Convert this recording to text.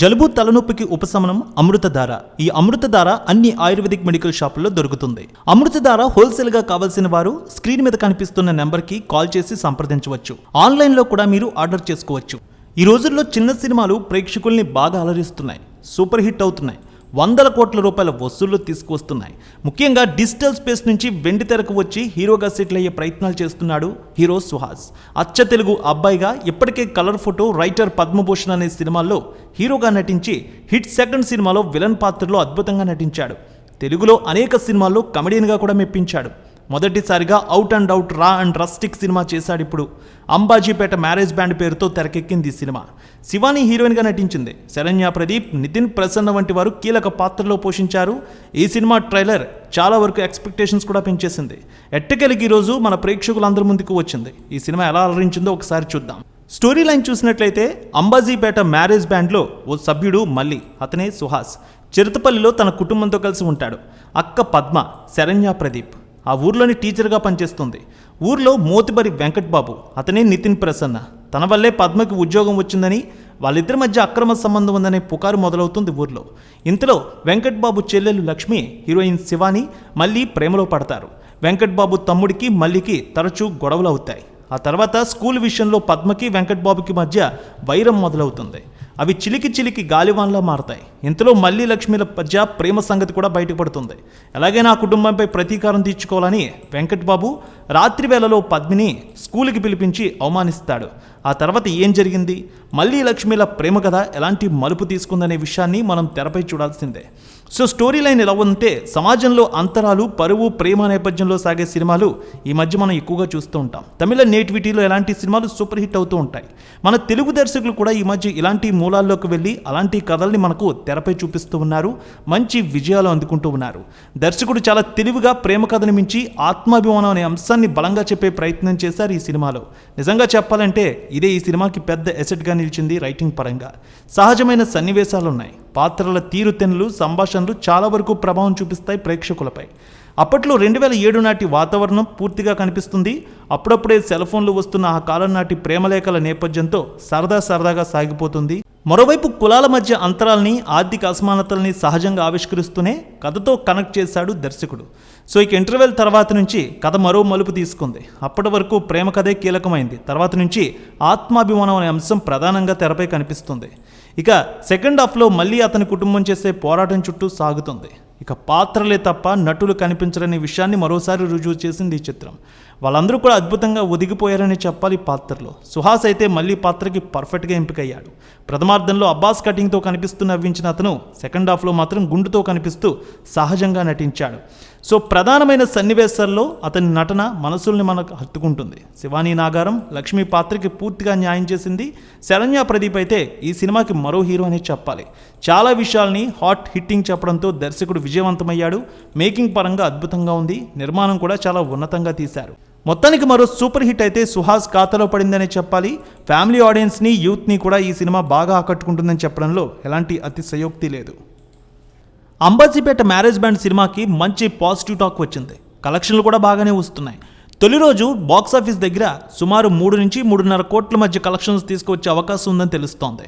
జలుబు తలనొప్పికి ఉపశమనం అమృతధార. ఈ అమృతధార అన్ని ఆయుర్వేదిక్ మెడికల్ షాపుల్లో దొరుకుతుంది. అమృతధార హోల్సేల్గా వారు స్క్రీన్ మీద కనిపిస్తున్న నెంబర్కి కాల్ చేసి సంప్రదించవచ్చు. ఆన్లైన్లో కూడా మీరు ఆర్డర్ చేసుకోవచ్చు. ఈ రోజుల్లో చిన్న సినిమాలు ప్రేక్షకుల్ని బాగా అలరిస్తున్నాయి. సూపర్ హిట్ అవుతున్నాయి. వందల కోట్ల రూపాయల వసూళ్ళు తీసుకువస్తున్నాయి. ముఖ్యంగా డిజిటల్ స్పేస్ నుంచి వెండి తెరకు వచ్చి హీరోగా సెటిల్ అయ్యే ప్రయత్నాలు చేస్తున్నాడు హీరో సుహాస్. అచ్చ తెలుగు అబ్బాయిగా ఇప్పటికే కలర్ ఫోటో రైటర్ పద్మభూషణ్ అనే సినిమాల్లో హీరోగా నటించి హిట్ సెకండ్ సినిమాలో విలన్ పాత్రలో అద్భుతంగా నటించాడు. తెలుగులో అనేక సినిమాల్లో కమెడియన్గా కూడా మెప్పించాడు. మొదటిసారిగా out and out raw and rustic cinema చేశాడు ఇప్పుడు. అంబాజీపేట మ్యారేజ్ బ్యాండ్ పేరుతో తెరకెక్కింది ఈ సినిమా. శివాని హీరోయిన్గా నటించింది. శరణ్య ప్రదీప్ నితిన్ ప్రసన్న వంటి వారు కీలక పాత్రలో పోషించారు. ఈ సినిమా ట్రైలర్ చాలా వరకు ఎక్స్పెక్టేషన్స్ కూడా పెంచేసింది. ఎట్టకెలికి ఈరోజు మన ప్రేక్షకులందరి ముందుకు వచ్చింది. ఈ సినిమా ఎలా అలరించిందో ఒకసారి చూద్దాం. స్టోరీ లైన్ చూసినట్లయితే అంబాజీపేట మ్యారేజ్ బ్యాండ్లో ఓ సభ్యుడు మల్లి అతనే సుహాస్. చిరుతపల్లిలో తన కుటుంబంతో కలిసి ఉంటాడు. అక్క పద్మ శరణ్య ప్రదీప్. ఆ ఊర్లోని టీచర్గా పనిచేస్తుంది. ఊర్లో మోతిబరి వెంకట్ బాబు అతనే నితిన్ ప్రసన్న. తన వల్లే పద్మకి ఉద్యోగం వచ్చిందని వాళ్ళిద్దరి మధ్య అక్రమ సంబంధం ఉందనే పుకారు మొదలవుతుంది ఊర్లో. ఇంతలో వెంకట్బాబు చెల్లెలు లక్ష్మి హీరోయిన్ శివాని మళ్ళీ ప్రేమలో పడతారు. వెంకట్ బాబు తమ్ముడికి మల్లికి తరచూ గొడవలు అవుతాయి. ఆ తర్వాత స్కూల్ విషయంలో పద్మకి వెంకట్ బాబుకి మధ్య వైరం మొదలవుతుంది. అవి చిలికి చిలికి గాలివాన్లా మారతాయి. ఇంతలో మళ్ళీ లక్ష్మిల మధ్య ప్రేమ సంగతి కూడా బయటపడుతుంది ఎలాగైనా నా కుటుంబంపై ప్రతీకారం తీర్చుకోవాలని వెంకట్ బాబు రాత్రి వేళలో పద్మిని స్కూల్కి పిలిపించి అవమానిస్తాడు. ఆ తర్వాత ఏం జరిగింది? మళ్ళీ లక్ష్మిల ప్రేమ కథ ఎలాంటి మలుపు తీసుకుందనే విషయాన్ని మనం తెరపై చూడాల్సిందే. సో స్టోరీ లైన్ ఎలా ఉంటే సమాజంలో అంతరాలు పరువు ప్రేమ నేపథ్యంలో సాగే సినిమాలు ఈ మధ్య మనం ఎక్కువగా చూస్తూ ఉంటాం. తమిళ నేటివిటీలో ఎలాంటి సినిమాలు సూపర్ హిట్ అవుతూ ఉంటాయి. మన తెలుగు దర్శకులు కూడా ఈ మధ్య ఇలాంటి మూలాల్లోకి వెళ్ళి అలాంటి కథల్ని మనకు తెరపై చూపిస్తూ ఉన్నారు. మంచి విజయాలు అందుకుంటూ ఉన్నారు. దర్శకుడు చాలా తెలివిగా ప్రేమ కథను మించి ఆత్మాభిమానం అనే అంశాన్ని బలంగా చెప్పే ప్రయత్నం చేశారు ఈ సినిమాలో. నిజంగా చెప్పాలంటే ఇదే ఈ సినిమాకి పెద్ద ఎసెట్గా నిలిచింది రైటింగ్ పరంగా. సహజమైన సన్నివేశాలు ఉన్నాయి పాత్రల తీరుతెన్నులు సంభాషణలు చాలా వరకు ప్రభావం చూపిస్తాయి ప్రేక్షకులపై. అప్పట్లో రెండు వేల ఏడు నాటి వాతావరణం పూర్తిగా కనిపిస్తుంది. అప్పుడప్పుడే సెల్ ఫోన్లు వస్తున్న ఆ కాలం నాటి ప్రేమలేఖల నేపథ్యంతో సరదా సరదాగా సాగిపోతుంది. మరోవైపు కులాల మధ్య అంతరాల్ని ఆర్థిక అసమానతల్ని సహజంగా ఆవిష్కరిస్తూనే కథతో కనెక్ట్ చేశాడు దర్శకుడు. సో ఇక ఇంటర్వెల్ తర్వాత నుంచి కథ మరో మలుపు తీసుకుంది. అప్పటి వరకు ప్రేమ కథే కీలకమైంది. తర్వాత నుంచి ఆత్మాభిమానం అనే అంశం ప్రధానంగా తెరపై కనిపిస్తుంది. ఇక సెకండ్ హాఫ్లో మళ్ళీ అతని కుటుంబం చేసే పోరాటం చుట్టూ సాగుతుంది. ఇక పాత్రలే తప్ప నటులు కనిపించరనే విషయాన్ని మరోసారి రుజువు చేసింది ఈ చిత్రం. వాళ్ళందరూ కూడా అద్భుతంగా ఒదిగిపోయారని చెప్పాలి ఈ పాత్రలో. సుహాస్ అయితే మళ్ళీ పాత్రకి పర్ఫెక్ట్గా ఎంపికయ్యాడు. ప్రథమార్థంలో అబ్బాస్ కటింగ్తో కనిపిస్తూ నవ్వించిన అతను సెకండ్ హాఫ్లో మాత్రం గుండుతో కనిపిస్తూ సహజంగా నటించాడు. సో ప్రధానమైన సన్నివేశాల్లో అతని నటన మనసుల్ని మనకు హత్తుకుంటుంది. శివానీ నాగారం లక్ష్మీ పాత్రకి పూర్తిగా న్యాయం చేసింది. శరణ్య ప్రదీప్ అయితే ఈ సినిమాకి మరో హీరో అనే చెప్పాలి. చాలా విషయాల్ని హాట్ హిట్టింగ్ చెప్పడంతో దర్శకుడు విజయవంతమయ్యాడు. మేకింగ్ పరంగా అద్భుతంగా ఉంది. నిర్మాణం కూడా చాలా ఉన్నతంగా తీశారు. మొత్తానికి మరో సూపర్ హిట్ అయితే సుహాస్ ఖాతాలో పడిందనే చెప్పాలి. ఫ్యామిలీ ఆడియన్స్ని యూత్ని కూడా ఈ సినిమా బాగా ఆకట్టుకుంటుందని చెప్పడంలో ఎలాంటి అతిశయోక్తి లేదు. అంబాజీపేట మ్యారేజ్ బ్యాండ్ సినిమాకి మంచి పాజిటివ్ టాక్ వచ్చింది. కలెక్షన్లు కూడా బాగానే వస్తున్నాయి. తొలి రోజు బాక్సాఫీస్ దగ్గర సుమారు మూడు నుంచి మూడున్నర కోట్ల మధ్య కలెక్షన్స్ తీసుకొచ్చే అవకాశం ఉందని తెలుస్తోంది.